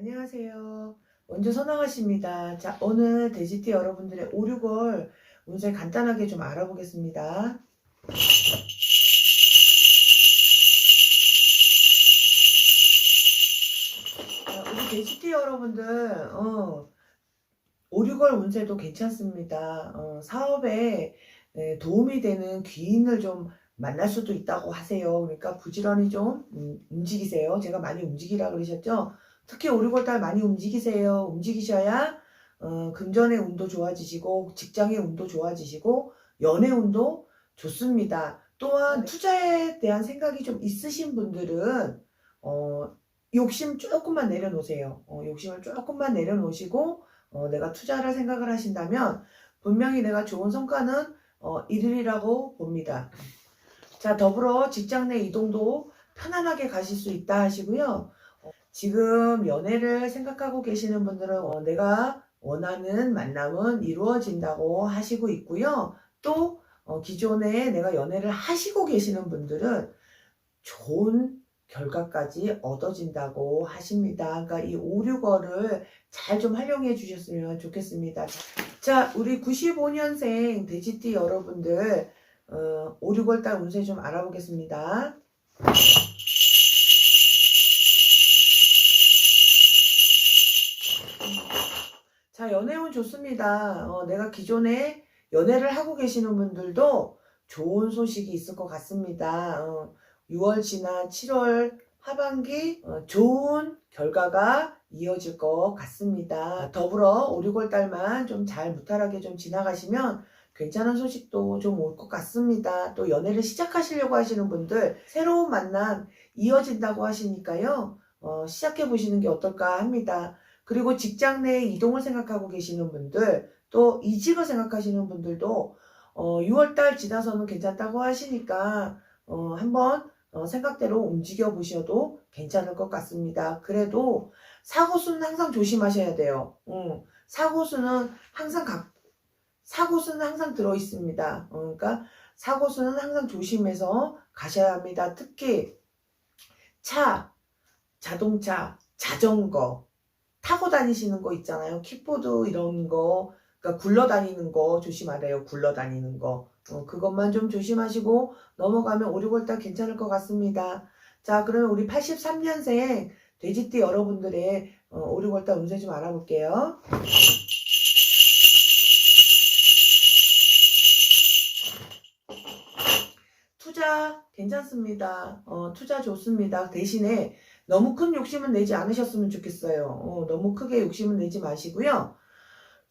안녕하세요. 원주 선왕아씨입니다. 자, 오늘 돼지띠 여러분들의 5, 6월 운세 간단하게 좀 알아보겠습니다. 자, 우리 돼지띠 여러분들, 어, 5, 6월 운세도 괜찮습니다. 어, 사업에 네, 도움이 되는 귀인을 좀 만날 수도 있다고 하세요. 그러니까 부지런히 좀 음, 움직이세요. 제가 많이 움직이라 그러셨죠? 특히 5, 6월달 많이 움직이세요. 움직이셔야 어, 금전의 운도 좋아지시고 직장의 운도 좋아지시고 연애 운도 좋습니다. 또한 투자에 대한 생각이 좀 있으신 분들은 어, 욕심 조금만 내려놓으세요. 어, 욕심을 조금만 내려놓으시고 어, 내가 투자를 생각을 하신다면 분명히 내가 좋은 성과는 어, 이르리라고 봅니다. 자, 더불어 직장 내 이동도 편안하게 가실 수 있다 하시고요. 어, 지금 연애를 생각하고 계시는 분들은 어, 내가 원하는 만남은 이루어진다고 하시고 있고요. 또 어, 기존에 내가 연애를 하시고 계시는 분들은 좋은 결과까지 얻어진다고 하십니다. 그러니까 이 5, 6월을 잘좀 활용해 주셨으면 좋겠습니다. 자, 우리 95년생 돼지띠 여러분들 어, 5, 6월 달 운세 좀 알아보겠습니다. 자, 연애운 좋습니다. 어, 내가 기존에 연애를 하고 계시는 분들도 좋은 소식이 있을 것 같습니다. 어, 6월 지나 7월 하반기 어, 좋은 결과가 이어질 것 같습니다. 더불어 5, 6월 달만 좀 잘 무탈하게 좀 지나가시면 괜찮은 소식도 좀 올 것 같습니다. 또 연애를 시작하시려고 하시는 분들 새로운 만남 이어진다고 하시니까요. 어, 시작해 보시는 게 어떨까 합니다. 그리고 직장 내 이동을 생각하고 계시는 분들 또 이직을 생각하시는 분들도 어, 6월 달 지나서는 괜찮다고 하시니까 어, 한번 어, 생각대로 움직여 보셔도 괜찮을 것 같습니다. 그래도 사고수는 항상 조심하셔야 돼요. 음, 사고수는 항상 각, 사고수는 항상 들어 있습니다. 어, 그러니까 사고수는 항상 조심해서 가셔야 합니다. 특히 차, 자동차, 자전거 타고 다니시는 거 있잖아요. 킥보드 이런 거, 그러니까 굴러다니는 거 조심하래요. 굴러다니는 거. 어, 그것만 좀 조심하시고 넘어가면 5, 6월 달 괜찮을 것 같습니다. 자, 그러면 우리 83년생 돼지띠 여러분들의 어, 5, 6월 달 운세 좀 알아볼게요. 투자 괜찮습니다. 어, 투자 좋습니다. 대신에 너무 큰 욕심은 내지 않으셨으면 좋겠어요. 어, 너무 크게 욕심은 내지 마시고요.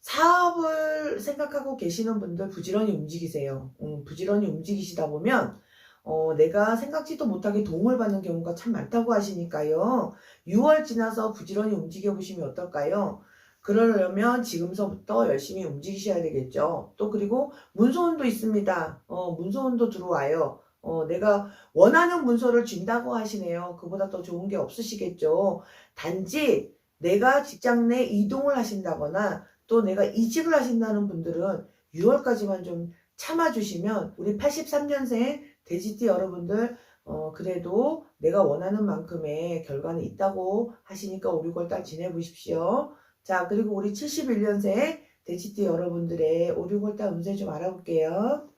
사업을 생각하고 계시는 분들 부지런히 움직이세요. 음, 부지런히 움직이시다 보면 어, 내가 생각지도 못하게 도움을 받는 경우가 참 많다고 하시니까요. 6월 지나서 부지런히 움직여 보시면 어떨까요? 그러려면 지금서부터 열심히 움직이셔야 되겠죠. 또 그리고 문서운도 있습니다. 어, 문서운도 들어와요. 어, 내가 원하는 문서를 준다고 하시네요. 그보다 더 좋은 게 없으시겠죠. 단지 내가 직장 내 이동을 하신다거나 또 내가 이직을 하신다는 분들은 6월까지만 좀 참아주시면 우리 83년생 돼지띠 여러분들 어, 그래도 내가 원하는 만큼의 결과는 있다고 하시니까 5, 6월 달 지내보십시오. 자, 그리고 우리 71년생 돼지띠 여러분들의 5, 6월 달 운세 좀 알아볼게요.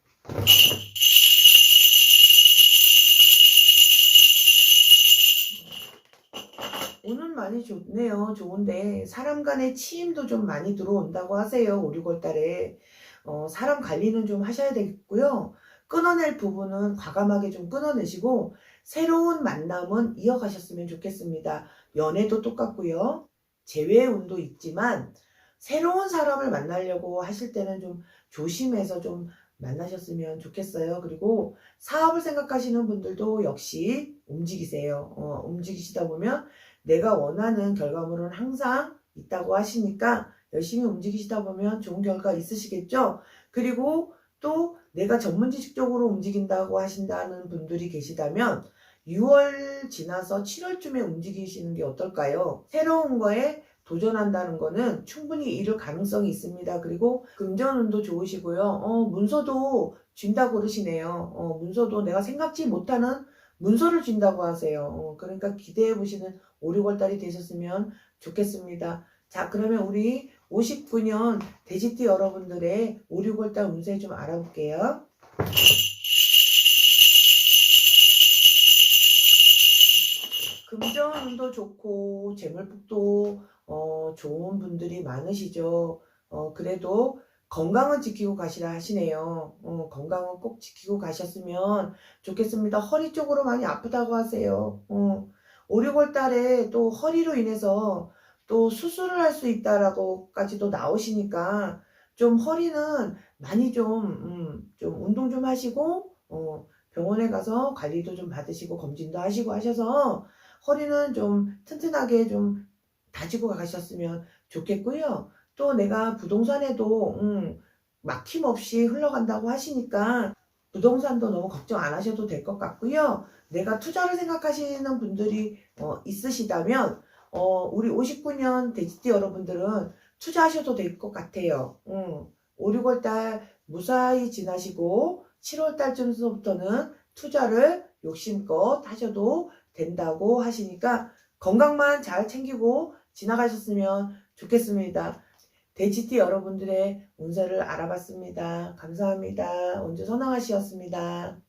오늘 많이 좋네요. 좋은데 사람 간의 치임도 좀 많이 들어온다고 하세요. 5, 6월 달에. 어, 사람 관리는 좀 하셔야 되겠고요. 끊어낼 부분은 과감하게 좀 끊어내시고 새로운 만남은 이어가셨으면 좋겠습니다. 연애도 똑같고요. 재회의 운도 있지만 새로운 사람을 만나려고 하실 때는 좀 조심해서 좀 만나셨으면 좋겠어요. 그리고 사업을 생각하시는 분들도 역시 움직이세요. 어, 움직이시다 보면 내가 원하는 결과물은 항상 있다고 하시니까 열심히 움직이시다 보면 좋은 결과 있으시겠죠? 그리고 또 내가 전문 지식적으로 움직인다고 하신다는 분들이 계시다면 6월 지나서 7월쯤에 움직이시는 게 어떨까요? 새로운 거에 도전한다는 거는 충분히 이룰 가능성이 있습니다. 그리고 금전운도 좋으시고요. 어, 문서도 준다고 그러시네요. 어, 문서도 내가 생각지 못하는 문서를 준다고 하세요. 어, 그러니까 기대해 보시는 5, 6월 달이 되셨으면 좋겠습니다. 자, 그러면 우리 59년 돼지띠 여러분들의 5, 6월 달 운세 좀 알아볼게요. 금전운도 좋고 재물복도 어, 좋은 분들이 많으시죠. 어, 그래도 건강은 지키고 가시라 하시네요. 어, 건강은 꼭 지키고 가셨으면 좋겠습니다. 허리 쪽으로 많이 아프다고 하세요. 어, 5, 6월 달에 또 허리로 인해서 또 수술을 할 수 있다라고까지도 나오시니까 좀 허리는 많이 좀, 음, 좀 운동 좀 하시고, 어, 병원에 가서 관리도 좀 받으시고 검진도 하시고 하셔서 허리는 좀 튼튼하게 좀 다지고 가셨으면 좋겠고요. 또 내가 부동산에도 음, 막힘없이 흘러간다고 하시니까 부동산도 너무 걱정 안 하셔도 될 것 같고요. 내가 투자를 생각하시는 분들이 어, 있으시다면 어, 우리 59년 돼지띠 여러분들은 투자하셔도 될 것 같아요. 음, 5, 6월 달 무사히 지나시고 7월 달쯤서부터는 투자를 욕심껏 하셔도 된다고 하시니까 건강만 잘 챙기고 지나가셨으면 좋겠습니다. 돼지띠 여러분들의 운세를 알아봤습니다. 감사합니다. 원주 선왕아씨였습니다.